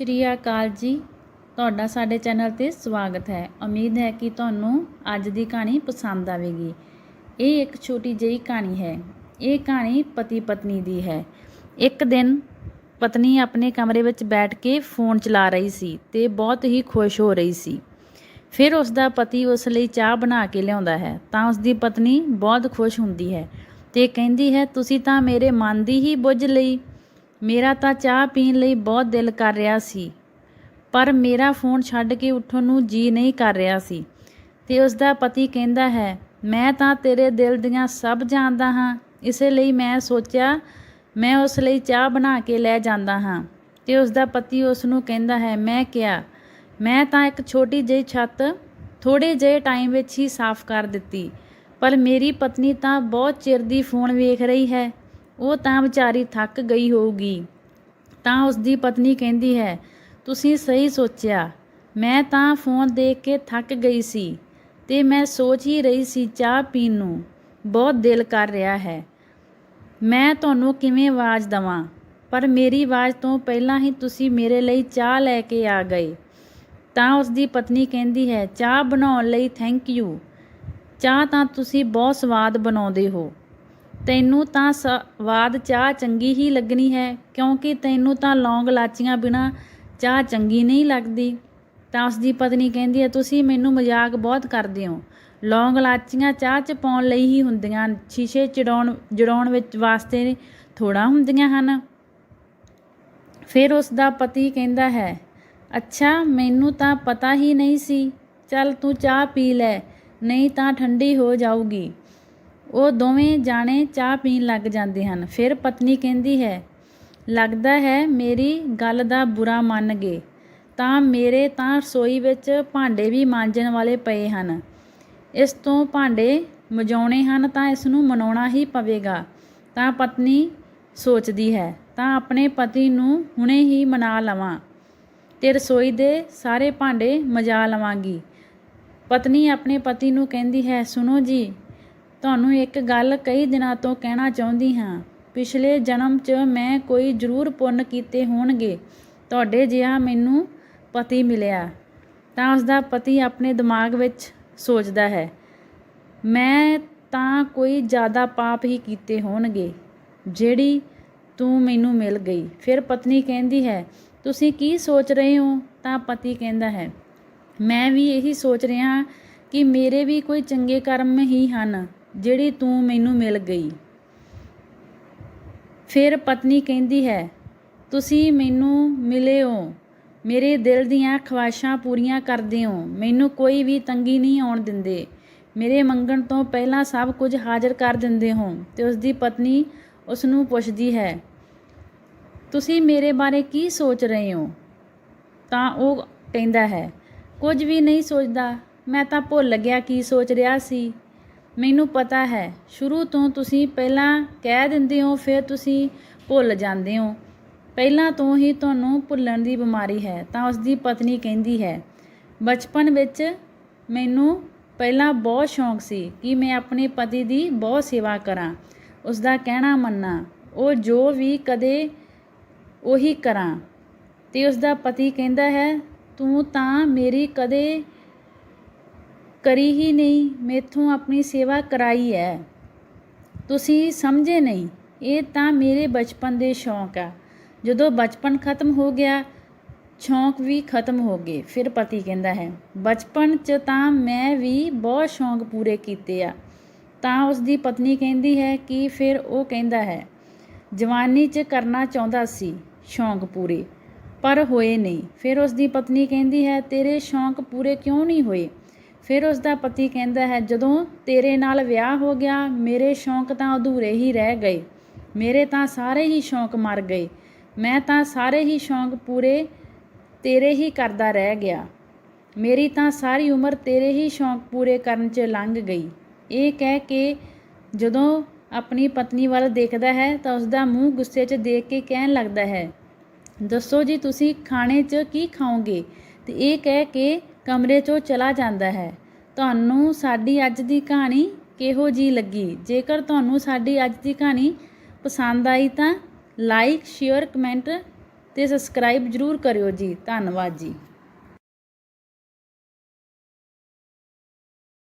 ਸ਼੍ਰੀ ਅਕਾਲ ਜੀ। ਤੁਹਾਡਾ ਸਾਡੇ ਚੈਨਲ ਤੇ ਸਵਾਗਤ ਹੈ। ਉਮੀਦ ਹੈ ਕਿ ਤੁਹਾਨੂੰ ਅੱਜ ਦੀ ਕਹਾਣੀ ਪਸੰਦ ਆਵੇਗੀ। ਇਹ ਇੱਕ ਛੋਟੀ ਜਿਹੀ ਕਹਾਣੀ ਹੈ। ਇਹ ਕਹਾਣੀ ਪਤੀ ਪਤਨੀ ਦੀ ਹੈ। ਇੱਕ ਦਿਨ ਪਤਨੀ ਆਪਣੇ ਕਮਰੇ ਵਿੱਚ ਬੈਠ ਕੇ ਫੋਨ ਚਲਾ ਰਹੀ ਸੀ ਤੇ ਬਹੁਤ ਹੀ ਖੁਸ਼ ਹੋ ਰਹੀ ਸੀ। ਫਿਰ ਉਸ ਦਾ ਪਤੀ ਉਸ ਲਈ ਚਾਹ ਬਣਾ ਕੇ ਲਿਆਉਂਦਾ ਹੈ। ਤਾਂ ਉਸ ਦੀ ਪਤਨੀ ਬਹੁਤ ਖੁਸ਼ ਹੁੰਦੀ ਹੈ ਤੇ ਕਹਿੰਦੀ ਹੈ, ਤੁਸੀਂ ਤਾਂ ਮੇਰੇ ਮਨ ਦੀ ਹੀ ਬੁੱਝ ਲਈ। ਮੇਰਾ ਤਾਂ ਚਾਹ ਪੀਣ ਲਈ ਬਹੁਤ ਦਿਲ ਕਰ ਰਿਹਾ ਸੀ, ਪਰ ਮੇਰਾ ਫੋਨ ਛੱਡ ਕੇ ਉੱਠਣ ਨੂੰ ਜੀ ਨਹੀਂ ਕਰ ਰਿਹਾ ਸੀ। ਤੇ ਉਸ ਦਾ ਪਤੀ ਕਹਿੰਦਾ ਹੈ, ਮੈਂ ਤਾਂ ਤੇਰੇ ਦਿਲ ਦੀਆਂ ਸਭ ਜਾਣਦਾ ਹਾਂ। ਇਸੇ ਲਈ ਮੈਂ ਸੋਚਿਆ, ਮੈਂ ਉਸ ਲਈ ਚਾਹ ਬਣਾ ਕੇ ਲੈ ਜਾਂਦਾ ਹਾਂ। ਤੇ ਉਸ ਦਾ ਪਤੀ ਉਸ ਨੂੰ ਕਹਿੰਦਾ ਹੈ, ਮੈਂ ਕਿਹਾ, ਮੈਂ ਤਾਂ ਇੱਕ ਛੋਟੀ ਜਿਹੀ ਛੱਤ ਥੋੜੇ ਜਿਹੇ ਟਾਈਮ ਵਿੱਚ ਹੀ ਸਾਫ਼ ਕਰ ਦਿੱਤੀ, ਪਰ ਮੇਰੀ ਪਤਨੀ ਤਾਂ ਬਹੁਤ ਚਿਰ ਦੀ ਫੋਨ ਵੇਖ ਰਹੀ ਹੈ। ਉਹ ਤਾਂ ਵਿਚਾਰੀ ਥੱਕ ਗਈ ਹੋਊਗੀ। ਤਾਂ ਉਸ ਦੀ ਪਤਨੀ ਕਹਿੰਦੀ ਹੈ, ਤੁਸੀਂ ਸਹੀ ਸੋਚਿਆ। ਮੈਂ ਤਾਂ ਫੋਨ ਦੇਖ ਕੇ ਥੱਕ ਗਈ ਸੀ ਤੇ ਮੈਂ ਸੋਚ ਹੀ ਰਹੀ ਸੀ ਚਾਹ ਪੀਣ ਨੂੰ। ਬਹੁਤ ਦਿਲ ਕਰ ਰਿਹਾ ਹੈ। ਮੈਂ ਤੁਹਾਨੂੰ ਕਿਵੇਂ ਆਵਾਜ਼ ਦਵਾਂ? ਪਰ ਮੇਰੀ ਆਵਾਜ਼ ਤੋਂ ਪਹਿਲਾਂ ਹੀ ਤੁਸੀਂ ਮੇਰੇ ਲਈ ਚਾਹ ਲੈ ਕੇ ਆ ਗਏ। ਤਾਂ ਉਸ ਦੀ ਪਤਨੀ ਕਹਿੰਦੀ ਹੈ, ਚਾਹ ਬਣਾਉਣ ਲਈ ਥੈਂਕ ਯੂ ਚਾਹ ਤਾਂ ਤੁਸੀਂ ਬਹੁਤ ਸਵਾਦ ਬਣਾਉਂਦੇ ਹੋ। ਤੈਨੂੰ ਤਾਂ ਸਵਾਦ ਚਾਹ ਚੰਗੀ ਹੀ ਲੱਗਣੀ ਹੈ, ਕਿਉਂਕਿ ਤੈਨੂੰ ਤਾਂ ਲੌਂਗ ਲਾਚੀਆਂ ਬਿਨਾ ਚਾਹ ਚੰਗੀ ਨਹੀਂ ਲੱਗਦੀ। ਤਾਂ ਉਸ ਦੀ ਪਤਨੀ ਕਹਿੰਦੀ ਹੈ, ਤੁਸੀਂ ਮੈਨੂੰ ਮਜ਼ਾਕ ਬਹੁਤ ਕਰਦੇ ਹੋ। ਲੌਂਗ ਲਾਚੀਆਂ ਚਾਹ 'ਚ ਪਾਉਣ ਲਈ ਹੀ ਹੁੰਦੀਆਂ ਸ਼ੀਸ਼ੇ ਚੜਾਉਣ, ਜੜਾਉਣ ਵਿੱਚ ਵਾਸਤੇ ਥੋੜਾ ਹੁੰਦੀਆਂ ਹਨ। ਫਿਰ ਉਸ ਦਾ ਪਤੀ ਕਹਿੰਦਾ ਹੈ, ਅੱਛਾ, ਮੈਨੂੰ ਤਾਂ ਪਤਾ ਹੀ ਨਹੀਂ ਸੀ। ਚੱਲ ਤੂੰ ਚਾਹ ਪੀ ਲੈ, ਨਹੀਂ ਤਾਂ ਠੰਡੀ ਹੋ ਜਾਊਗੀ। ਉਹ ਦੋਵੇਂ ਜਾਣੇ ਚਾਹ ਪੀਣ ਲੱਗ ਜਾਂਦੇ ਹਨ। ਫਿਰ ਪਤਨੀ ਕਹਿੰਦੀ ਹੈ, ਲੱਗਦਾ ਹੈ ਮੇਰੀ ਗੱਲ ਦਾ ਬੁਰਾ ਮੰਨ ਗਏ। ਤਾਂ ਮੇਰੇ ਤਾਂ ਰਸੋਈ ਵਿੱਚ ਭਾਂਡੇ ਵੀ ਮਾਂਜਣ ਵਾਲੇ ਪਏ ਹਨ। ਇਸ ਤੋਂ ਭਾਂਡੇ ਮਜਾਉਣੇ ਹਨ ਤਾਂ ਇਸ ਨੂੰ ਮਨਾਉਣਾ ਹੀ ਪਵੇਗਾ। ਤਾਂ ਪਤਨੀ ਸੋਚਦੀ ਹੈ, ਤਾਂ ਆਪਣੇ ਪਤੀ ਨੂੰ ਹੁਣੇ ਹੀ ਮਨਾ ਲਵਾਂ ਤੇ ਰਸੋਈ ਦੇ ਸਾਰੇ ਭਾਂਡੇ ਮਜਾ ਲਵਾਂਗੀ। ਪਤਨੀ ਆਪਣੇ ਪਤੀ ਨੂੰ ਕਹਿੰਦੀ ਹੈ, ਸੁਣੋ ਜੀ ਤੁਹਾਨੂੰ ਇੱਕ ਗੱਲ ਕਈ ਦਿਨਾਂ ਤੋਂ ਕਹਿਣਾ ਚਾਹੁੰਦੀ ਹਾਂ। ਪਿਛਲੇ ਜਨਮ 'ਚ ਮੈਂ ਕੋਈ ਜ਼ਰੂਰ ਪੁੰਨ ਕੀਤੇ ਹੋਣਗੇ। ਤੁਹਾਡੇ ਜਿਹਾ ਮੈਨੂੰ ਪਤੀ ਮਿਲਿਆ। ਤਾਂ ਉਸ ਦਾ ਪਤੀ ਆਪਣੇ ਦਿਮਾਗ ਵਿੱਚ ਸੋਚਦਾ ਹੈ। ਮੈਂ ਤਾਂ ਕੋਈ ਜ਼ਿਆਦਾ ਪਾਪ ਹੀ ਕੀਤੇ ਹੋਣਗੇ, ਜਿਹੜੀ ਤੂੰ ਮੈਨੂੰ ਮਿਲ ਗਈ। ਫਿਰ ਪਤਨੀ ਕਹਿੰਦੀ ਹੈ, ਤੁਸੀਂ ਕੀ ਸੋਚ ਰਹੇ ਹੋ? ਤਾਂ ਪਤੀ ਕਹਿੰਦਾ ਹੈ, ਮੈਂ ਵੀ ਇਹੀ ਸੋਚ ਰਿਹਾ ਕਿ ਮੇਰੇ ਵੀ ਕੋਈ ਚੰਗੇ ਕਰਮ ਹੀ ਹਨ। ਜਿਹੜੀ ਤੂੰ ਮੈਨੂੰ ਮਿਲ ਗਈ। ਫਿਰ ਪਤਨੀ ਕਹਿੰਦੀ ਹੈ, ਤੁਸੀਂ ਮੈਨੂੰ ਮਿਲੇ ਹੋ ਮੇਰੇ ਦਿਲ ਦੀਆਂ ਖਵਾਇਸ਼ਾਂ ਪੂਰੀਆਂ ਕਰਦੇ ਹੋ ਮੈਨੂੰ ਕੋਈ ਵੀ ਤੰਗੀ ਨਹੀਂ ਆਉਣ ਦਿੰਦੇ। ਮੇਰੇ ਮੰਗਣ ਤੋਂ ਪਹਿਲਾਂ ਸਭ ਕੁਝ ਹਾਜ਼ਰ ਕਰ ਦਿੰਦੇ ਹੋ। ਤੇ ਉਸ ਦੀ ਪਤਨੀ ਉਸ ਨੂੰ ਪੁੱਛਦੀ ਹੈ, ਤੁਸੀਂ ਮੇਰੇ ਬਾਰੇ ਕੀ ਸੋਚ ਰਹੇ ਹੋ? ਤਾਂ ਉਹ ਕਹਿੰਦਾ ਹੈ, ਕੁਝ ਵੀ ਨਹੀਂ ਸੋਚਦਾ। ਮੈਂ ਤਾਂ ਭੁੱਲ ਗਿਆ ਕੀ ਸੋਚ ਰਿਹਾ ਸੀ। ਮੈਨੂੰ ਪਤਾ ਹੈ। ਸ਼ੁਰੂ ਤੋਂ ਤੁਸੀਂ ਪਹਿਲਾਂ ਕਹਿ ਦਿੰਦੇ ਹੋ, ਫਿਰ ਤੁਸੀਂ ਭੁੱਲ ਜਾਂਦੇ ਹੋ। ਪਹਿਲਾਂ ਤੋਂ ਹੀ ਤੁਹਾਨੂੰ ਭੁੱਲਣ ਦੀ ਬਿਮਾਰੀ ਹੈ, ਤਾਂ ਉਸ ਦੀ ਪਤਨੀ ਕਹਿੰਦੀ ਹੈ, ਬਚਪਨ ਵਿੱਚ ਮੈਨੂੰ ਪਹਿਲਾਂ ਬਹੁਤ ਸ਼ੌਂਕ ਸੀ ਕਿ ਮੈਂ ਆਪਣੇ ਪਤੀ ਦੀ ਬਹੁਤ ਸੇਵਾ ਕਰਾਂ। ਉਸ ਦਾ ਕਹਿਣਾ ਮੰਨਾਂ, ਉਹ ਜੋ ਵੀ ਕਦੇ ਉਹੀ ਕਰਾਂ। ਤੇ ਉਸ ਦਾ ਪਤੀ ਕਹਿੰਦਾ ਹੈ, ਤੂੰ ਤਾਂ ਮੇਰੀ ਕਦੇ ਕਰੀ ਹੀ ਨਹੀਂ, ਮੇਥੋਂ ਆਪਣੀ ਸੇਵਾ ਕਰਾਈ ਹੈ ਤੁਸੀਂ ਸਮਝੇ ਨਹੀਂ, ਇਹ ਤਾਂ ਮੇਰੇ ਬਚਪਨ ਦੇ ਸ਼ੌਂਕ ਆ। ਜਦੋਂ ਬਚਪਨ ਖਤਮ ਹੋ ਗਿਆ, ਸ਼ੌਂਕ ਵੀ ਖਤਮ ਹੋ ਗਏ, ਫਿਰ ਪਤੀ ਕਹਿੰਦਾ ਹੈ, ਬਚਪਨ 'ਚ ਤਾਂ ਮੈਂ ਵੀ ਬਹੁਤ ਸ਼ੌਂਕ ਪੂਰੇ ਕੀਤੇ ਆ। ਤਾਂ ਉਸ ਦੀ ਪਤਨੀ ਕਹਿੰਦੀ ਹੈ ਕਿ ਫਿਰ ਉਹ ਕਹਿੰਦਾ ਹੈ, ਜਵਾਨੀ 'ਚ ਕਰਨਾ ਚਾਹੁੰਦਾ ਸੀ ਸ਼ੌਂਕ ਪੂਰੇ, ਪਰ ਹੋਏ ਨਹੀਂ। ਫਿਰ ਉਸ ਦੀ ਪਤਨੀ ਕਹਿੰਦੀ ਹੈ, ਤੇਰੇ ਸ਼ੌਂਕ ਪੂਰੇ ਕਿਉਂ ਨਹੀਂ ਹੋਏ? ਫਿਰ ਉਸ ਦਾ ਪਤੀ ਕਹਿੰਦਾ ਹੈ, ਜਦੋਂ ਤੇਰੇ ਨਾਲ ਵਿਆਹ ਹੋ ਗਿਆ, ਮੇਰੇ ਸ਼ੌਂਕ ਤਾਂ ਅਧੂਰੇ ਹੀ ਰਹਿ ਗਏ। ਮੇਰੇ ਤਾਂ ਸਾਰੇ ਹੀ ਸ਼ੌਂਕ ਮਰ ਗਏ। ਮੈਂ ਤਾਂ ਸਾਰੇ ਹੀ ਸ਼ੌਂਕ ਪੂਰੇ ਤੇਰੇ ਹੀ ਕਰਦਾ ਰਹਿ ਗਿਆ। ਮੇਰੀ ਤਾਂ ਸਾਰੀ ਉਮਰ ਤੇਰੇ ਹੀ ਸ਼ੌਂਕ ਪੂਰੇ ਕਰਨ 'ਚ ਲੰਘ ਗਈ। ਇਹ ਕਹਿ ਕੇ ਜਦੋਂ ਆਪਣੀ ਪਤਨੀ ਵੱਲ ਦੇਖਦਾ ਹੈ, ਤਾਂ ਉਸ ਦਾ ਮੂੰਹ ਗੁੱਸੇ 'ਚ ਦੇਖ ਕੇ ਕਹਿਣ ਲੱਗਦਾ ਹੈ, ਦੱਸੋ ਜੀ, ਤੁਸੀਂ ਖਾਣੇ 'ਚ ਕੀ ਖਾਓਗੇ? ਤੇ ਇਹ ਕਹਿ ਕੇ ਕਮਰੇ 'ਚੋਂ ਚਲਾ ਜਾਂਦਾ ਹੈ। ਤੁਹਾਨੂੰ ਸਾਡੀ ਅੱਜ ਦੀ ਕਹਾਣੀ ਕਿਹੋ ਜੀ ਲੱਗੀ? ਜੇਕਰ ਤੁਹਾਨੂੰ ਸਾਡੀ ਅੱਜ ਦੀ ਕਹਾਣੀ ਪਸੰਦ ਆਈ ਤਾਂ ਲਾਈਕ ਸ਼ੇਅਰ ਕਮੈਂਟ ਤੇ ਸਬਸਕ੍ਰਾਈਬ ਜ਼ਰੂਰ ਕਰਿਓ ਜੀ। ਧੰਨਵਾਦ ਜੀ।